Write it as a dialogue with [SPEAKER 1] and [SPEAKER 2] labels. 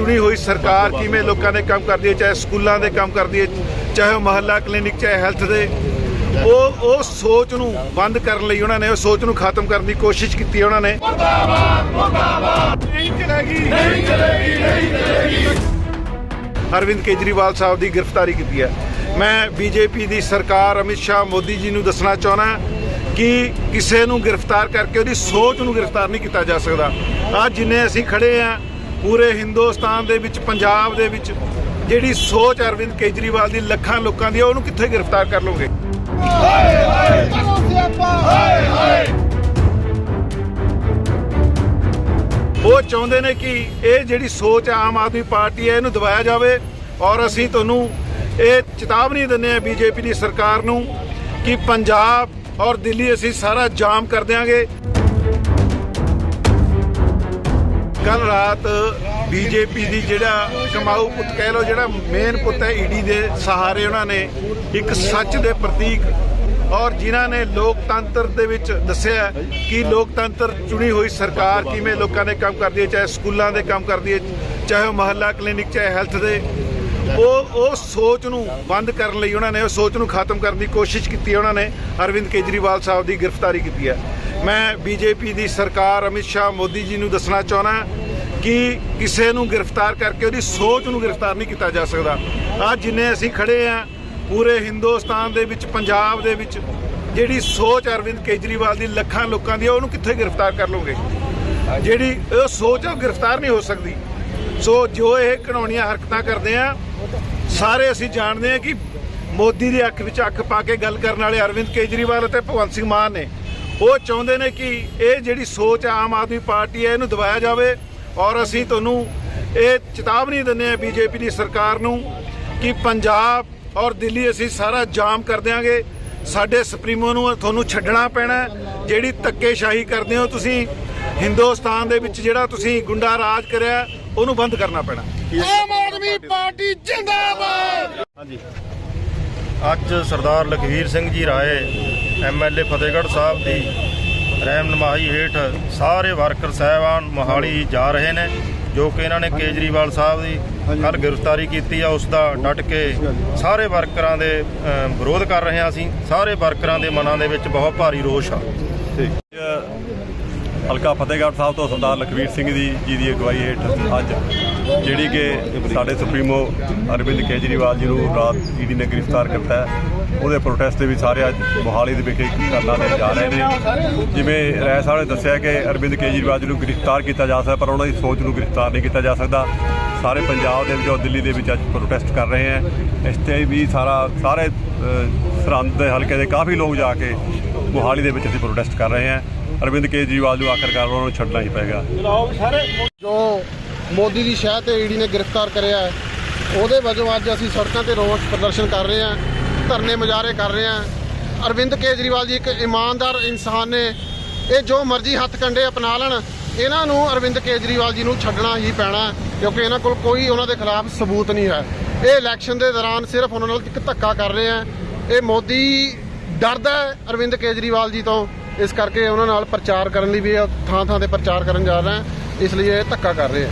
[SPEAKER 1] ਚੁਣੀ ਹੋਈ ਸਰਕਾਰ ਕਿਵੇਂ ਲੋਕਾਂ ਦੇ ਕੰਮ ਕਰਦੀ ਹੈ ਚਾਹੇ ਸਕੂਲਾਂ ਦੇ ਕੰਮ ਕਰਦੀ ਹੈ ਚਾਹੇ ਉਹ ਮਹੱਲਾ ਕਲੀਨਿਕ ਚਾਹੇ ਹੈਲਥ ਦੇ ਉਹ ਉਹ ਸੋਚ ਨੂੰ ਬੰਦ ਕਰਨ ਲਈ ਉਹਨਾਂ ਨੇ ਉਹ ਸੋਚ ਨੂੰ ਖਤਮ ਕਰਨ ਦੀ ਕੋਸ਼ਿਸ਼ ਕੀਤੀ ਉਹਨਾਂ ਨੇ। ਨਹੀਂ ਚਲੇਗੀ ਨਹੀਂ ਚਲੇਗੀ ਨਹੀਂ ਚਲੇਗੀ ਅਰਵਿੰਦ ਕੇਜਰੀਵਾਲ ਸਾਹਿਬ ਦੀ ਗ੍ਰਿਫਤਾਰੀ ਕੀਤੀ ਹੈ। ਮੈਂ ਬੀਜੇਪੀ ਦੀ ਸਰਕਾਰ ਅਮਿਤ ਸ਼ਾਹ ਮੋਦੀ ਜੀ ਨੂੰ ਦੱਸਣਾ ਚਾਹਣਾ ਕਿ ਕਿਸੇ ਨੂੰ ਗ੍ਰਿਫਤਾਰ ਕਰਕੇ ਉਹਦੀ ਸੋਚ ਨੂੰ ਗ੍ਰਿਫਤਾਰ ਨਹੀਂ ਕੀਤਾ ਜਾ ਸਕਦਾ। ਅੱਜ ਜਿੰਨੇ ਅਸੀਂ ਖੜੇ ਆ ਪੂਰੇ ਹਿੰਦੁਸਤਾਨ ਦੇ ਵਿੱਚ, ਪੰਜਾਬ ਦੇ ਵਿੱਚ ਜਿਹੜੀ ਸੋਚ ਅਰਵਿੰਦ ਕੇਜਰੀਵਾਲ ਦੀ ਲੱਖਾਂ ਲੋਕਾਂ ਦੀ ਉਹਨੂੰ ਕਿੱਥੇ ਗ੍ਰਿਫਤਾਰ ਕਰ ਲਓਗੇ? ਉਹ ਚਾਹੁੰਦੇ ਨੇ ਕਿ ਇਹ ਜਿਹੜੀ ਸੋਚ ਆਮ ਆਦਮੀ ਪਾਰਟੀ ਹੈ, ਇਹਨੂੰ ਦਬਾਇਆ ਜਾਵੇ ਔਰ ਅਸੀਂ ਤੁਹਾਨੂੰ ਇਹ ਚੇਤਾਵਨੀ ਦਿੰਦੇ ਹਾਂ ਬੀਜੇਪੀ ਦੀ ਸਰਕਾਰ ਨੂੰ ਕਿ ਪੰਜਾਬ ਔਰ ਦਿੱਲੀ ਅਸੀਂ ਸਾਰਾ ਜਾਮ ਕਰ ਦਿਆਂਗੇ। ਰਾਤ ਬੀਜੇਪੀ ਦੀ ਜਿਹੜਾ ਕਮਾਊ ਪੁੱਤ ਕਹਿ ਲੋ ਜਿਹੜਾ ਮੇਨ ਪੁੱਤ ਹੈ ਈਡੀ ਦੇ ਸਹਾਰੇ ਉਹਨਾਂ ਨੇ ਇੱਕ ਸੱਚ ਦੇ ਪ੍ਰਤੀਕ ਔਰ ਜਿਨ੍ਹਾਂ ਨੇ ਲੋਕਤੰਤਰ ਦੇ ਵਿੱਚ ਦੱਸਿਆ ਕਿ ਲੋਕਤੰਤਰ ਚੁਣੀ ਹੋਈ ਸਰਕਾਰ ਕਿਵੇਂ ਲੋਕਾਂ ਦੇ ਕੰਮ ਕਰਦੀ ਹੈ, ਚਾਹੇ ਸਕੂਲਾਂ ਦੇ ਕੰਮ ਕਰਦੀ ਹੈ, ਚਾਹੇ ਉਹ ਮਹੱਲਾ ਕਲੀਨਿਕ, ਚਾਹੇ ਹੈਲਥ ਦੇ। ਉਹ ਉਹ ਸੋਚ ਨੂੰ ਬੰਦ ਕਰਨ ਲਈ ਉਹਨਾਂ ਨੇ, ਉਹ ਸੋਚ ਨੂੰ ਖਤਮ ਕਰਨ ਦੀ ਕੋਸ਼ਿਸ਼ ਕੀਤੀ ਉਹਨਾਂ ਨੇ, ਅਰਵਿੰਦ ਕੇਜਰੀਵਾਲ ਸਾਹਿਬ ਦੀ ਗ੍ਰਿਫਤਾਰੀ ਕੀਤੀ ਹੈ। ਮੈਂ ਬੀਜੇਪੀ ਦੀ ਸਰਕਾਰ ਅਮਿਤ ਸ਼ਾਹ ਮੋਦੀ ਜੀ ਨੂੰ ਦੱਸਣਾ ਚਾਹੁੰਦਾ ਕਿ ਕਿਸੇ ਨੂੰ ਗ੍ਰਿਫਤਾਰ ਕਰਕੇ ਉਹਦੀ ਸੋਚ ਨੂੰ ਗ੍ਰਿਫਤਾਰ ਨਹੀਂ ਕੀਤਾ ਜਾ ਸਕਦਾ। ਅੱਜ ਜਿੰਨੇ ਅਸੀਂ ਖੜੇ ਆ ਪੂਰੇ ਹਿੰਦੁਸਤਾਨ ਦੇ ਵਿੱਚ ਪੰਜਾਬ ਦੇ ਵਿੱਚ ਜਿਹੜੀ ਸੋਚ ਅਰਵਿੰਦ ਕੇਜਰੀਵਾਲ ਦੀ ਲੱਖਾਂ ਲੋਕਾਂ ਦੀ ਹੈ, ਉਹਨੂੰ ਕਿੱਥੇ ਗ੍ਰਿਫਤਾਰ ਕਰ ਲਓਗੇ? ਜਿਹੜੀ ਉਹ ਸੋਚ ਉਹ ਗ੍ਰਿਫਤਾਰ ਨਹੀਂ ਹੋ ਸਕਦੀ। ਸੋ ਜੋ ਇਹ ਘਿਨਾਉਣੀਆਂ ਹਰਕਤਾਂ ਕਰਦੇ ਆ ਸਾਰੇ ਅਸੀਂ ਜਾਣਦੇ ਆ ਕਿ ਮੋਦੀ ਦੀ ਅੱਖ ਵਿੱਚ ਅੱਖ ਪਾ ਕੇ ਗੱਲ ਕਰਨ ਵਾਲੇ ਅਰਵਿੰਦ ਕੇਜਰੀਵਾਲ ਅਤੇ ਭਗਵੰਤ ਸਿੰਘ ਮਾਨ ਨੇ। ਉਹ ਚਾਹੁੰਦੇ ਨੇ ਕਿ ਇਹ ਜਿਹੜੀ ਸੋਚ ਆਮ ਆਦਮੀ ਪਾਰਟੀ ਹੈ ਇਹਨੂੰ ਦਬਾਇਆ ਜਾਵੇ। ਔਰ ਅਸੀਂ ਤੁਹਾਨੂੰ ਇਹ ਚੇਤਾਵਨੀ ਦਿੰਦੇ ਆ ਬੀਜੇਪੀ ਦੀ ਸਰਕਾਰ ਨੂੰ ਕਿ ਪੰਜਾਬ ਔਰ ਦਿੱਲੀ ਅਸੀਂ ਸਾਰਾ ਜਾਮ ਕਰ ਦਿਆਂਗੇ। ਸਾਡੇ ਸੁਪਰੀਮੋ ਨੂੰ ਤੁਹਾਨੂੰ ਛੱਡਣਾ ਪੈਣਾ। ਜਿਹੜੀ ਧੱਕੇਸ਼ਾਹੀ ਕਰਦੇ ਹੋ ਤੁਸੀਂ ਹਿੰਦੁਸਤਾਨ ਦੇ ਵਿੱਚ ਜਿਹੜਾ ਤੁਸੀਂ ਗੁੰਡਾ ਰਾਜ ਕਰਿਆ ਉਹਨੂੰ ਬੰਦ ਕਰਨਾ ਪੈਣਾ।
[SPEAKER 2] ਆਮ ਆਦਮੀ ਪਾਰਟੀ ਜਿੰਦਾਬਾਦ!
[SPEAKER 3] ਹਾਂਜੀ। ਅੱਜ ਸਰਦਾਰ ਲਖਵੀਰ ਸਿੰਘ ਜੀ ਰਾਏ ਐਮਐਲਏ ਫਤਿਹਗੜ੍ਹ ਸਾਹਿਬ ਦੀ ਰਹਿਨਮਾਈ ਹੇਠ ਸਾਰੇ ਵਰਕਰ ਸਾਹਿਬਾਨ ਮੋਹਾਲੀ ਜਾ ਰਹੇ ਨੇ ਜੋ ਕਿ ਇਹਨਾਂ ਨੇ ਕੇਜਰੀਵਾਲ ਸਾਹਿਬ ਦੀ ਕੱਲ ਗ੍ਰਿਫਤਾਰੀ ਕੀਤੀ ਆ ਉਸ ਦਾ ਡਟ ਕੇ ਸਾਰੇ ਵਰਕਰਾਂ ਦੇ ਵਿਰੋਧ ਕਰ ਰਹੇ ਹਾਂ ਅਸੀਂ। ਸਾਰੇ ਵਰਕਰਾਂ ਦੇ ਮਨਾਂ ਦੇ ਵਿੱਚ ਬਹੁਤ ਭਾਰੀ ਰੋਸ਼ ਆ।
[SPEAKER 4] ਹਲਕਾ ਫਤਿਹਗੜ੍ਹ ਸਾਹਿਬ ਤੋਂ ਸਰਦਾਰ ਲਖਵੀਰ ਸਿੰਘ ਦੀ ਜੀ ਦੀ ਅਗਵਾਈ ਹੇਠ ਅੱਜ ਜਿਹੜੀ ਕਿ ਸਾਡੇ ਸੁਪਰੀਮੋ ਅਰਵਿੰਦ ਕੇਜਰੀਵਾਲ ਜੀ ਨੂੰ ਰਾਤ ਈਡੀ ਨੇ ਗ੍ਰਿਫਤਾਰ ਕੀਤਾ ਉਹਦੇ ਪ੍ਰੋਟੈਸਟ ਦੇ ਵੀ ਸਾਰੇ ਅੱਜ ਮੋਹਾਲੀ ਦੇ ਵਿਖੇ ਕਰਨਾ ਦੇ ਜਾ ਰਹੇ ਨੇ। ਜਿਵੇਂ ਰਾਏ ਸਾਹਿਬ ਨੇ ਦੱਸਿਆ ਕਿ ਅਰਵਿੰਦ ਕੇਜਰੀਵਾਲ ਜੀ ਨੂੰ ਗ੍ਰਿਫਤਾਰ ਕੀਤਾ ਜਾ ਸਕਦਾ, ਪਰ ਉਹਨਾਂ ਦੀ ਸੋਚ ਨੂੰ ਗ੍ਰਿਫਤਾਰ ਨਹੀਂ ਕੀਤਾ ਜਾ ਸਕਦਾ। ਸਾਰੇ ਪੰਜਾਬ ਦੇ ਵਿੱਚ ਔਰ ਦਿੱਲੀ ਦੇ ਵਿੱਚ ਅੱਜ ਪ੍ਰੋਟੈਸਟ ਕਰ ਰਹੇ ਹੈ। ਇਸ ਤੇ ਵੀ ਸਾਰਾ, ਸਾਰੇ ਸਰਹੰਦ ਦੇ ਹਲਕੇ ਦੇ ਕਾਫੀ ਲੋਕ ਜਾ ਕੇ ਮੋਹਾਲੀ ਦੇ ਵਿੱਚ ਅਸੀਂ ਪ੍ਰੋਟੈਸਟ ਕਰ ਰਹੇ ਹਾਂ। ਅਰਵਿੰਦ ਕੇਜਰੀਵਾਲ ਨੂੰ ਆਖਰਕਾਰ ਉਹਨਾਂ ਨੂੰ ਛੱਡਣਾ ਹੀ ਪਏਗਾ।
[SPEAKER 2] ਜੋ ਮੋਦੀ ਦੀ ਸ਼ਹਿ ਤੇ ਈਡੀ ਨੇ ਗ੍ਰਿਫਤਾਰ ਕਰਿਆ ਹੈ, ਉਹਦੇ ਵਜੋਂ ਅੱਜ ਅਸੀਂ ਸੜਕਾਂ ਤੇ ਰੋਸ ਪ੍ਰਦਰਸ਼ਨ ਕਰ ਰਹੇ ਹਾਂ, ਧਰਨੇ ਮੁਜ਼ਾਹਰੇ ਕਰ ਰਹੇ ਹਾਂ। ਅਰਵਿੰਦ ਕੇਜਰੀਵਾਲ ਜੀ ਇੱਕ ਇਮਾਨਦਾਰ ਇਨਸਾਨ ਨੇ, ਇਹ ਜੋ ਮਰਜ਼ੀ ਹੱਥ ਕੰਡੇ ਅਪਣਾ ਲੈਣ, ਇਹਨਾਂ ਨੂੰ ਅਰਵਿੰਦ ਕੇਜਰੀਵਾਲ ਜੀ ਨੂੰ ਛੱਡਣਾ ਹੀ ਪੈਣਾ ਕਿਉਂਕਿ ਇਹਨਾਂ ਕੋਲ ਕੋਈ ਉਹਨਾਂ ਦੇ ਖਿਲਾਫ ਸਬੂਤ ਨਹੀਂ ਹੈ। ਇਹ ਇਲੈਕਸ਼ਨ ਦੇ ਦੌਰਾਨ ਸਿਰਫ ਉਹਨਾਂ ਨਾਲ ਇੱਕ ਧੱਕਾ ਕਰ ਰਹੇ ਆ ਇਹ ਮੋਦੀ ਡਰਦਾ ਅਰਵਿੰਦ ਕੇਜਰੀਵਾਲ ਜੀ ਤੋਂ। ਇਸ ਕਰਕੇ ਉਹਨਾਂ ਨਾਲ ਪ੍ਰਚਾਰ ਕਰਨ ਲਈ ਵੀ ਥਾਂ ਥਾਂ ਤੇ ਪ੍ਰਚਾਰ ਕਰਨ ਜਾ ਰਹੇ ਹੈ, ਇਸ ਲਈ ਇਹ ਧੱਕਾ ਕਰ ਰਹੇ ਆ